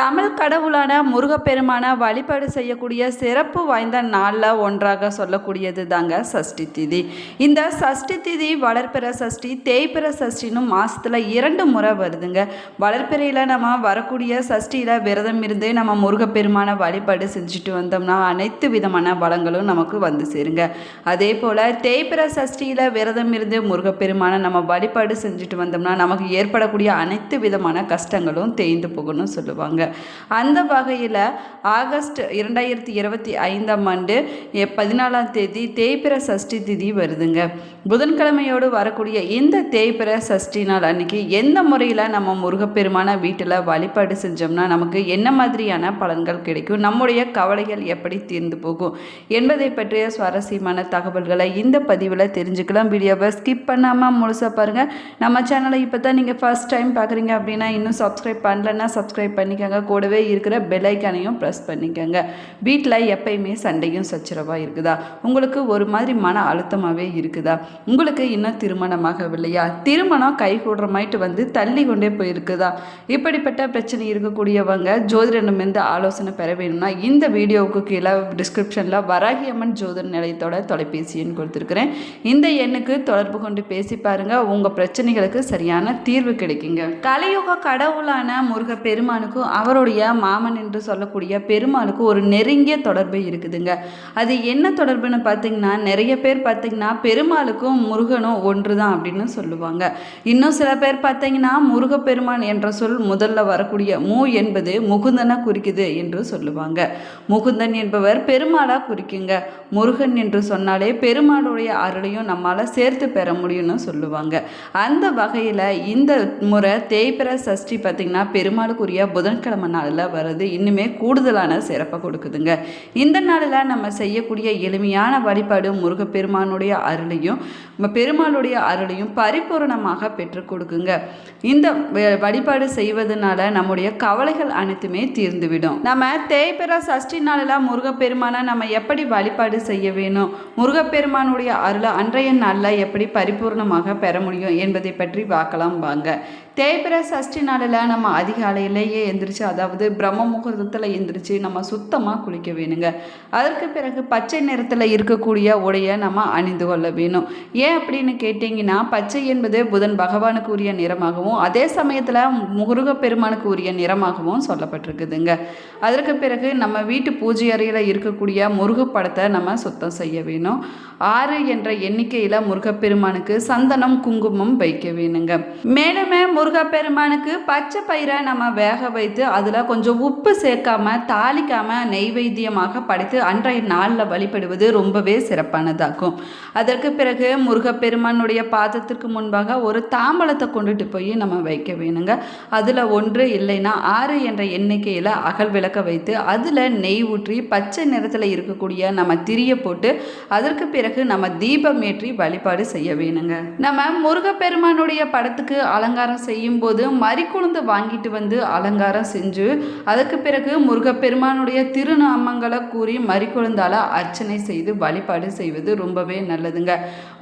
தமிழ் கடவுளான முருகப்பெருமான வழிபாடு செய்யக்கூடிய சிறப்பு வாய்ந்த நாளில் ஒன்றாக சொல்லக்கூடியது தாங்க சஷ்டி திதி. இந்த சஷ்டி திதி வளர்ப்பிற சஷ்டி தேய்பிற சஷ்டின்னு மாதத்தில் இரண்டு முறை வருதுங்க. வளர்ப்பிறையில் நம்ம வரக்கூடிய சஷ்டியில் விரதம் இருந்து நம்ம முருகப்பெருமான வழிபாடு செஞ்சுட்டு வந்தோம்னா அனைத்து விதமான வளங்களும் நமக்கு வந்து சேருங்க. அதே போல் தேய்பிற சஷ்டியில் விரதம் இருந்து முருகப்பெருமான நம்ம வழிபாடு செஞ்சுட்டு வந்தோம்னா நமக்கு ஏற்படக்கூடிய அனைத்து விதமான கஷ்டங்களும் தேய்ந்து போகணும்னு சொல்லுவாங்க. அந்த வகையில் ஆகஸ்ட் இரண்டாயிரத்தி இருபத்தி ஐந்தாம் ஆண்டு பதினாலாம் தேதி தேய்பிற சஷ்டி திதி வருதுங்க. புதன்கிழமையோடு வரக்கூடிய இந்த தேய்பிற சஷ்டி நாள் அன்னைக்கு எந்த முறையில் நம்ம முருகப்பெருமான வீட்டில் வழிபாடு செஞ்சோம்னா நமக்கு என்ன மாதிரியான பலன்கள் கிடைக்கும் நம்முடைய கவலைகள் எப்படி தீர்ந்து போகும் என்பதை பற்றிய சுவாரஸ்யமான தகவல்களை இந்த பதிவில் தெரிஞ்சுக்கலாம். வீடியோவை ஸ்கிப் பண்ணாமல் முழுசாக பாருங்கள் நம்ம சேனலை இப்போ தான் நீங்கள் ஃபஸ்ட் டைம் பார்க்குறீங்க அப்படின்னா இன்னும் சப்ஸ்கிரைப் பண்ணலன்னா சப்ஸ்கிரைப் பண்ணிக்கோங்க. கூடவே இருக்கிற பெல் ஐக்கானையும் ப்ரெஸ் பண்ணிக்கோங்க. வீட்டில் எப்பயுமே சண்டையும் சச்சரவாக இருக்குதா? உங்களுக்கு ஒரு மாதிரி மன அழுத்தமாகவே இருக்குதா? உங்களுக்கு இன்னும் திருமணமாகவில்லையா? திருமணம் கைகூடுற மாதிரிட்டு வந்து தள்ளி கொண்டே போயிருக்குதா? இப்படிப்பட்ட பிரச்சனை இருக்கக்கூடியவங்க ஜோதிடமிருந்து ஆலோசனை பெற வேணும்னா இந்த வீடியோவுக்கு கீழே டிஸ்கிரிப்ஷனில் வராகி அம்மன் ஜோதிட நிலையத்தோட தொலைபேசி எண் கொடுத்துருக்குறேன். இந்த எண்ணுக்கு தொடர்பு கொண்டு பேசி பாருங்க. உங்கள் பிரச்சனைகளுக்கு சரியான தீர்வு கிடைக்குங்க. கலியுக கடவுளான முருக பெருமானுக்கும் அவருடைய மாமன் என்று சொல்லக்கூடிய பெருமாளுக்கும் ஒரு நெருங்கிய தொடர்பு இருக்குதுங்க. அது என்ன தொடர்புன்னு பார்த்தீங்கன்னா நிறைய பேர் பார்த்தீங்கன்னா பெருமாளுக்கும் முருகனும் ஒன்று தான் அப்படின்னு சொல்லுவாங்க. இன்னும் சில பேர் பார்த்தீங்கன்னா முருகப்பெருமான் என்ற சொல் முதல்ல வரக்கூடிய மூ என்பது முகுந்தனை குறிக்குது என்று சொல்லுவாங்க. முகுந்தன் என்பவர் பெருமாளா குறிக்குங்க. முருகன் என்று சொன்னாலே பெருமாளுடைய அருளையும் நம்மால் சேர்த்து பெற முடியும்னு சொல்லுவாங்க. அந்த வகையில் இந்த முறை தேய்பிற சஷ்டி பார்த்திங்கன்னா பெருமாளுக்குரிய புதன்கிழமை நாளில் வர்றது இன்னுமே கூடுதலான சிறப்பை கொடுக்குதுங்க. இந்த நாளில் நம்ம செய்யக்கூடிய எளிமையான வழிபாடு முருகப்பெருமானுடைய அருளையும் நம்ம பெருமாளுடைய அருளையும் பரிபூரணமாக பெற்றுக் கொடுக்குங்க. இந்த வ- வழிபாடு செய்வதனால நம்முடைய கவலைகள் அனைத்துமே தீர்ந்துவிடும். நம்ம தேய்பிற சஷ்டி நாளில் முருகப்பெருமானை நம்ம எப்படி வழிபாடு செய்ய வேணும்? முருகப்பெருமானுடைய அருளை அன்றைய நாளில் எப்படி பரிபூர்ணமாக பெற முடியும் என்பதை பற்றி பார்க்கலாம் வாங்க. தேய்பிர சஷ்டி நாளில் நம்ம அதிகாலையிலேயே எந்திரிச்சு அதாவது பிரம்ம முகூர்த்தத்தில் எந்திரிச்சு நம்ம சுத்தமாக குளிக்க வேணுங்க. அதற்கு பிறகு பச்சை நிறத்தில் இருக்கக்கூடிய உடையை நம்ம அணிந்து கொள்ள வேணும். ஏன் அப்படின்னு கேட்டிங்கன்னா பச்சை என்பது புதன் பகவானுக்கு உரிய நிறமாகவும் அதே சமயத்தில் முருகப்பெருமானுக்கு உரிய நிறமாகவும் சொல்லப்பட்டிருக்குதுங்க. அதற்கு பிறகு நம்ம வீட்டு பூஜை அறையில் இருக்கக்கூடிய முருகப்படத்தை நம்ம சுத்தம் செய்ய வேணும். ஆறு என்ற எண்ணிக்கையில் முருகப்பெருமானுக்கு சந்தனம் குங்குமம் வைக்க வேணுங்க. மேலுமே முருகப்பெருமானுக்கு பச்சை பயிரை நம்ம வேக வைத்து அதில் கொஞ்சம் உப்பு சேர்க்காம தாளிக்காம நெய்வேத்தியமாக படைத்து அன்றைய நாளில் வழிபடுவது ரொம்பவே சிறப்பானதாகும். அதற்கு பிறகு முருகப்பெருமானுடைய பாதத்திற்கு முன்பாக ஒரு தாம்பலத்தை கொண்டுட்டு போய் நம்ம வைக்க வேணுங்க. அதில் ஒன்று இல்லைன்னா ஆறு என்ற எண்ணிக்கையில் அகல் விளக்க வைத்து அதில் நெய் ஊற்றி பச்சை நிறத்தில் இருக்கக்கூடிய நம்ம திரிய போட்டு அதற்கு பிறகு நம்ம தீபம் ஏற்றி வழிபாடு செய்ய வேணுங்க. நம்ம முருகப்பெருமானுடைய படத்துக்கு அலங்காரம் செய்ய செய்யும்போது மறிக்குழுந்து வாங்கிட்டு வந்து அலங்காரம் செஞ்சு அதுக்கு பிறகு முருகப்பெருமானுடைய திருநாமங்களை கூறி மறிக்குழுந்தால் அர்ச்சனை செய்து வழிபாடு செய்வது ரொம்பவே நல்லதுங்க.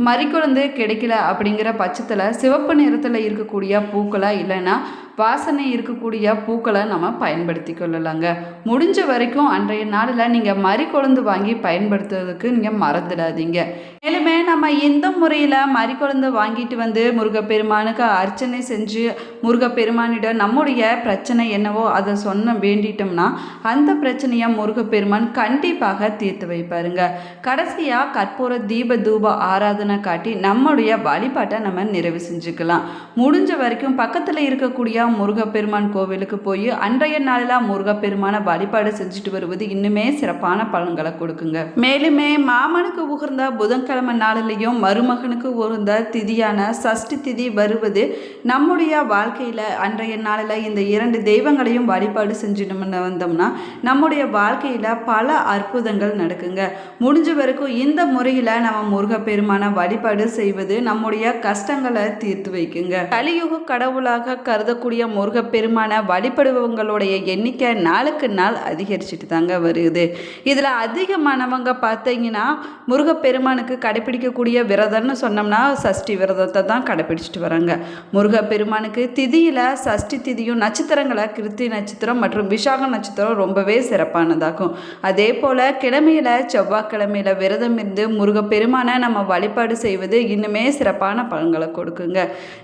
மறிக்குழுந்து கிடைக்கல அப்படிங்கிற பட்சத்தில் சிவப்பு நிறத்தில் இருக்கக்கூடிய பூக்களை இல்லைன்னா வாசனை இருக்கக்கூடிய பூக்களை நம்ம பயன்படுத்தி கொள்ளலாங்க முடிஞ்ச வரைக்கும் அன்றைய நாளில் நீங்கள் மறிக்கொழுந்து வாங்கி பயன்படுத்துறதுக்கு நீங்கள் மறந்துடாதீங்க. மேலுமே நம்ம இந்த முறையில் மறிக்கொழுந்து வாங்கிட்டு வந்து முருகப்பெருமானுக்கு அர்ச்சனை செஞ்சு முருகப்பெருமானிடம் நம்முடைய பிரச்சனை என்னவோ அதை சொன்ன வேண்டிட்டோம்னா அந்த பிரச்சனையை முருகப்பெருமான் கண்டிப்பாக தீர்த்து வைப்பாருங்க. கடைசியாக கற்பூர தீப தூப ஆராதனை காட்டி நம்முடைய வழிபாட்டை நம்ம நிறைவு செஞ்சுக்கலாம். முடிஞ்ச வரைக்கும் பக்கத்தில் இருக்கக்கூடிய முருகப்பெருமான் கோவிலுக்கு போய் அன்றைய நாளில் முருகப்பெருமானை வழிபாடு செஞ்சுட்டு வருவது இன்னுமே சிறப்பான பலன்களை கொடுக்குங்க. மேலுமே மாமனுக்கு உகந்த புதன்கிழமை நாளிலையும் மருமகனுக்கு உகர்ந்த திதியான சஷ்டி திதி வருவது நம்முடைய வாழ்க்கையில் அன்றைய நாளில் இந்த இரண்டு தெய்வங்களையும் வழிபாடு செஞ்சுட்டு வந்தோம்னா நம்முடைய வாழ்க்கையில் பல அற்புதங்கள் நடக்குங்க. முடிஞ்ச வரைக்கும் இந்த முறையில் நம்ம முருகப்பெருமான வழிபாடு செய்வது நம்முடைய கஷ்டங்களை தீர்த்து வைக்குங்க. கலியுக கடவுளாக கருதக்கூடிய இருக்கக்கூடிய முருகப்பெருமானை வழிபடுபவங்களுடைய எண்ணிக்கை நாளுக்கு நாள் அதிகரிச்சுட்டு தாங்க வருது. இதில் அதிகமானவங்க பார்த்தீங்கன்னா முருகப்பெருமானுக்கு கடைப்பிடிக்கக்கூடிய விரதம்னு சொன்னோம்னா சஷ்டி விரதத்தை தான் கடைப்பிடிச்சிட்டு வராங்க. முருகப்பெருமானுக்கு திதியில் சஷ்டி திதியும் நட்சத்திரங்களை கிருத்தி நட்சத்திரம் மற்றும் விசாக நட்சத்திரம் ரொம்பவே சிறப்பானதாகும். அதே போல் கிழமையில் செவ்வாய்க்கிழமையில் விரதம் இருந்து முருகப்பெருமானை நம்ம வழிபாடு செய்வது இன்னுமே சிறப்பான பலன்களை கொடுக்குங்க.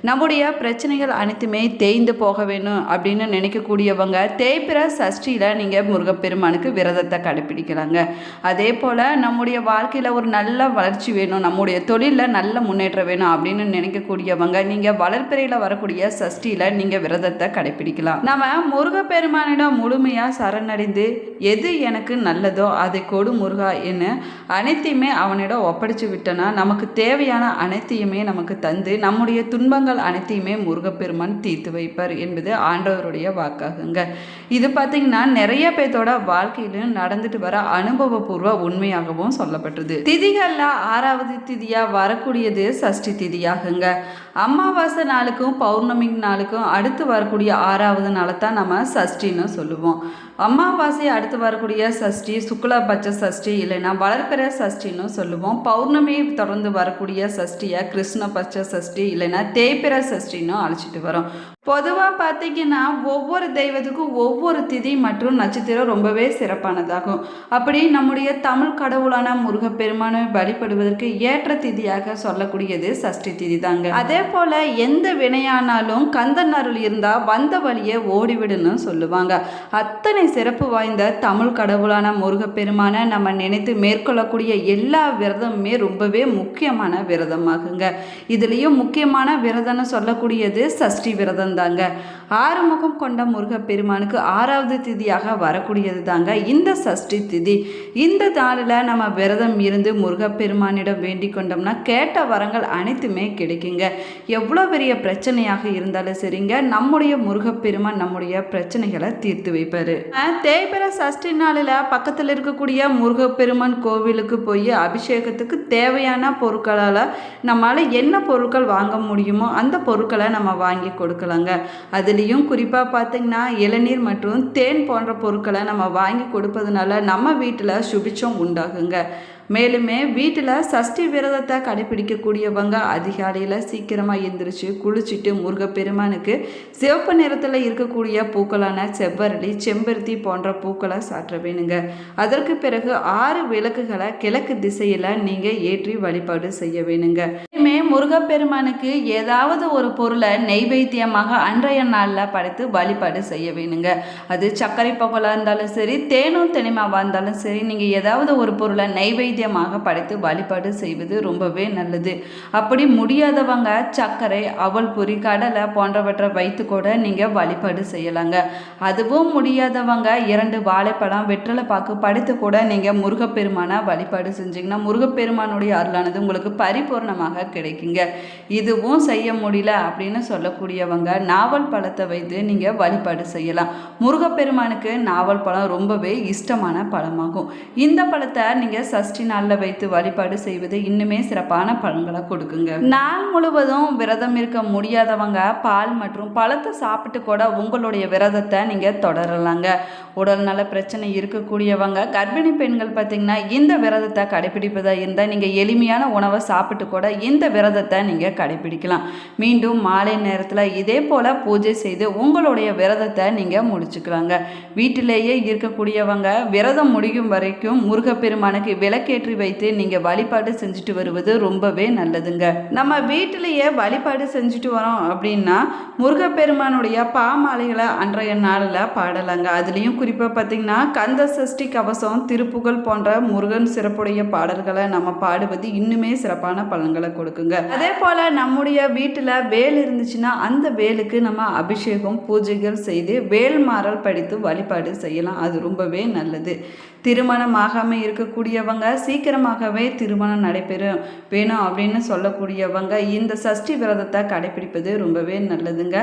நம்முடைய பிரச்சனைகள் அனைத்துமே தேய்ந்து போக வேணும் அப்படின்னு நினைக்கக்கூடியவங்க தேய்பிர சஷ்டியில் நீங்கள் முருகப்பெருமானுக்கு விரதத்தை கடைப்பிடிக்கலாங்க அதே போல் நம்முடைய வாழ்க்கையில் ஒரு நல்ல வளர்ச்சி வேணும் நம்முடைய தொழிலில் நல்ல முன்னேற்றம் வேணும் அப்படின்னு நினைக்கக்கூடியவங்க நீங்கள் வளர்ப்பிறையில் வரக்கூடிய சஷ்டியில் நீங்கள் விரதத்தை கடைப்பிடிக்கலாம் நம்ம முருகப்பெருமானிடம் முழுமையாக சரணடைந்து எது எனக்கு நல்லதோ அதை கொடு முருகா என்று அனைத்தையுமே அவனிடம் ஒப்படைச்சு விட்டோன்னா நமக்கு தேவையான அனைத்தையுமே நமக்கு தந்து நம்முடைய துன்பங்கள் அனைத்தையுமே முருகப்பெருமான் தீர்த்து வைப்பார். என்பது ஆண்டவருடைய வாக்காகுங்க. இது பார்த்திங்கன்னா நிறைய பேர்த்தோட வாழ்க்கையிலும் நடந்துட்டு வர அனுபவபூர்வ உண்மையாகவும் சொல்லப்பட்டது. திதிகளில் ஆறாவது திதியாக வரக்கூடியது சஷ்டி திதியாகுங்க. அமாவாசை நாளுக்கும் பௌர்ணமி நாளுக்கும் அடுத்து வரக்கூடிய ஆறாவது நாளை தான் நம்ம சஷ்டின்னு சொல்லுவோம். அமாவாசை அடுத்து வரக்கூடிய சஷ்டி சுக்லபட்ச சஷ்டி இல்லைன்னா வளர்ப்பிற சஷ்டின்னு சொல்லுவோம். பௌர்ணமி தொடர்ந்து வரக்கூடிய சஷ்டியை கிருஷ்ணபட்ச சஷ்டி இல்லைன்னா தேய்பிற சஷ்டின்னு அழைச்சிட்டு வரோம். பொதுவாக பார்த்தீங்கன்னா ஒவ்வொரு தெய்வத்துக்கும் ஒவ்வொரு ஒவ்வொரு திதி மற்றும் நட்சத்திரம் ரொம்பவே சிறப்பானதாகும். அப்படி நம்முடைய தமிழ் கடவுளான முருகப்பெருமானை வழிபடுவதற்கு ஏற்ற திதியாக சொல்லக்கூடியது சஷ்டி திதி தாங்க அதே போல் எந்த வினையானாலும் கந்தன் அருள் இருந்தால் வந்த வழியே ஓடிவிடுன்னு சொல்லுவாங்க. அத்தனை சிறப்பு வாய்ந்த தமிழ் கடவுளான முருகப்பெருமானை நம்ம நினைத்து மேற்கொள்ளக்கூடிய எல்லா விரதமுமே ரொம்பவே முக்கியமான விரதமாகுங்க. இதுலேயும் முக்கியமான விரதம்னு சொல்லக்கூடியது சஷ்டி விரதம் தாங்க ஆறுமுகம் கொண்ட முருகப்பெருமானுக்கு ஆறாவது திதியாக வரக்கூடியது தாங்க இந்த சஷ்டி திதி. இந்த நாளில் நம்ம விரதம் இருந்து முருகப்பெருமானிடம் வேண்டிக் கொண்டோம்னா கேட்ட வரங்கள் அனைத்துமே கிடைக்குங்க. எவ்வளோ பெரிய பிரச்சனையாக இருந்தாலும் சரிங்க. நம்முடைய முருகப்பெருமான் நம்முடைய பிரச்சனைகளை தீர்த்து வைப்பார். தேய்பிர சஷ்டி நாளில் பக்கத்தில் இருக்கக்கூடிய முருகப்பெருமான் கோவிலுக்கு போய் அபிஷேகத்துக்கு தேவையான பொருட்களால் நம்மளால் என்ன பொருட்கள் வாங்க முடியுமோ அந்த பொருட்களை நம்ம வாங்கி கொடுக்கலாங்க. அதுலேயும் குறிப்பாக பார்த்திங்கன்னா இளநீர் மற்றும் மற்றும் தேன் போன்ற பொருட்களை நம்ம வாங்கி கொடுப்பதுனால நம்ம வீட்டில் சுபிச்சம் உண்டாகுங்க. மேலுமே வீட்டில் சஷ்டி விரதத்தை கடைபிடிக்கக்கூடியவங்க அதிகாலையில் சீக்கிரமாக எந்திரிச்சு குளிச்சுட்டு முருகப்பெருமானுக்கு சிவப்பு நிறத்தில் இருக்கக்கூடிய பூக்களான செவ்வரளி செம்பருத்தி போன்ற பூக்களை சாற்ற வேணுங்க. அதற்கு பிறகு ஆறு விளக்குகளை கிழக்கு திசையில் நீங்கள் ஏற்றி வழிபாடு செய்ய வேணுங்க. முருகப்பெருமானுக்கு ஏதாவது ஒரு பொருளை நெய்வேத்தியமாக அன்றைய நாளில் படைத்து வழிபாடு செய்ய வேணுங்க. அது சர்க்கரை பொங்கலாக இருந்தாலும் சரி தேனும் தெனிமாவாக இருந்தாலும் சரி நீங்கள் ஏதாவது ஒரு பொருளை நெய்வேத்தியமாக படைத்து வழிபாடு செய்வது ரொம்பவே நல்லது. அப்படி முடியாதவங்க சர்க்கரை அவல் பொறி கடலை போன்றவற்றை வைத்து கூட நீங்கள் வழிபாடு செய்யலாங்க. அதுவும் முடியாதவங்க இரண்டு வாழைப்பழம் வெற்றிலை பாக்கு படைத்து கூட நீங்கள் முருகப்பெருமானை வழிபாடு செஞ்சீங்கன்னா முருகப்பெருமானுடைய அருளானது உங்களுக்கு பரிபூர்ணமாக இருக்கீங்க. இதுவும் செய்ய முடியல அப்படின்னு சொல்லக்கூடியவங்க நாவல் பழத்தை வைத்து நீங்கள் வழிபாடு செய்யலாம். முருகப்பெருமானுக்கு நாவல் பழம் ரொம்பவே இஷ்டமான பழமாகும். இந்த பழத்தை நீங்கள் சஷ்டி நாளில் வைத்து வழிபாடு செய்வது இன்னுமே சிறப்பான பழங்களை கொடுக்குங்க. நாள் முழுவதும் விரதம் இருக்க முடியாதவங்க பால் மற்றும் பழத்தை சாப்பிட்டு கூட உங்களுடைய விரதத்தை நீங்கள் தொடரலாங்க. உடல்நல பிரச்சனை இருக்கக்கூடியவங்க கர்ப்பிணி பெண்கள் பார்த்தீங்கன்னா இந்த விரதத்தை கடைபிடிப்பதாக இருந்தால் நீங்கள் எளிமையான உணவை சாப்பிட்டு கூட இந்த விரதத்தை நீங்கள் கடைபிடிக்கலாம். மீண்டும் மாலை நேரத்தில் இதே போல் பூஜை செய்து உங்களுடைய விரதத்தை நீங்கள் முடிச்சுக்கலாங்க. வீட்டிலேயே இருக்கக்கூடியவங்க விரதம் முடியும் வரைக்கும் முருகப்பெருமானுக்கு விளக்கேற்றி வைத்து நீங்கள் வழிபாடு செஞ்சுட்டு வருவது ரொம்பவே நல்லதுங்க. நம்ம வீட்டிலேயே வழிபாடு செஞ்சுட்டு வரோம் அப்படின்னா முருகப்பெருமானுடைய பாமாலைகளை அன்றைய நாளில் பாடலாங்க. அதுலேயும் குறிப்பாக பார்த்தீங்கன்னா கந்த சஷ்டி கவசம் திருப்புகழ் போன்ற முருகன் சிறப்புடைய பாடல்களை நம்ம பாடுவது இன்னுமே சிறப்பான பலன்களை கொடுக்குங்க. அதே போல் நம்முடைய வீட்டில் வேல் இருந்துச்சுன்னா அந்த வேலுக்கு நம்ம அபிஷேகம் பூஜைகள் செய்து வேல் மாறல் படித்து வழிபாடு செய்யலாம். அது ரொம்பவே நல்லது. திருமணம் ஆகாமல் இருக்கக்கூடியவங்க சீக்கிரமாகவே திருமணம் நடைபெறும். வேணும் அப்படின்னு சொல்லக்கூடியவங்க இந்த சஷ்டி விரதத்தை கடைபிடிப்பது ரொம்பவே நல்லதுங்க.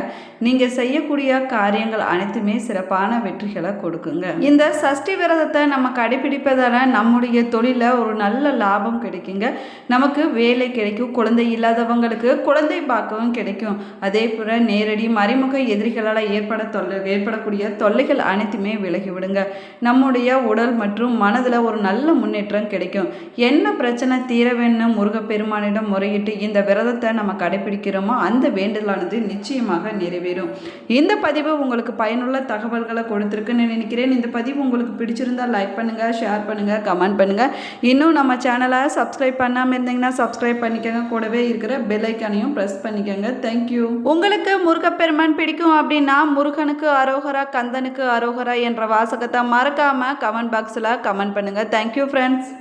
நீங்கள் செய்யக்கூடிய காரியங்கள் அனைத்துமே சிறப்பான வெற்றிகளை கொடுக்குங்க. இந்த சஷ்டி விரதத்தை நம்ம கடைபிடிப்பதால் நம்முடைய தொழிலில் ஒரு நல்ல லாபம் கிடைக்குங்க. நமக்கு வேலை கிடைக்கும் குழந்தை இல்லாதவங்களுக்கு குழந்தை பார்க்கவும் கிடைக்கும். அதே போல் நேரடி மறைமுக எதிரிகளால் ஏற்பட தொல்லை ஏற்படக்கூடிய தொல்லைகள் அனைத்துமே விலகிவிடுங்க. நம்முடைய உடல் மற்றும் மற்றும் மனதில் ஒரு நல்ல முன்னேற்றம் கிடைக்கும். என்ன பிரச்சனை தீர வேணும் முருகப்பெருமானிடம் முறையிட்டு இந்த விரதத்தை நம்ம கடைபிடிக்கிறோமோ அந்த வேண்டுதலானது நிச்சயமாக நிறைவேறும். இந்த பதிவு உங்களுக்கு பயனுள்ள தகவல்களை கொடுத்துருக்குன்னு நினைக்கிறேன். இந்த பதிவு உங்களுக்கு பிடிச்சிருந்தா லைக் பண்ணுங்கள் ஷேர் பண்ணுங்கள் கமெண்ட் பண்ணுங்கள் இன்னும் நம்ம சேனலை சப்ஸ்கிரைப் பண்ணாமல் இருந்தீங்கன்னா சப்ஸ்கிரைப் பண்ணிக்கோங்க. கூடவே இருக்கிற பெல் ஐக்கானையும் ப்ரெஸ் பண்ணிக்கோங்க. தேங்க்யூ உங்களுக்கு முருகப்பெருமான் பிடிக்கும் அப்படின்னா முருகனுக்கு அரோகரா கந்தனுக்கு அரோகரா என்ற வாசகத்தை மறக்காமல் கமெண்ட் பாக்ஸில் கமெண்ட் பண்ணுங்கள் தேங்க்யூ ஃப்ரெண்ட்ஸ்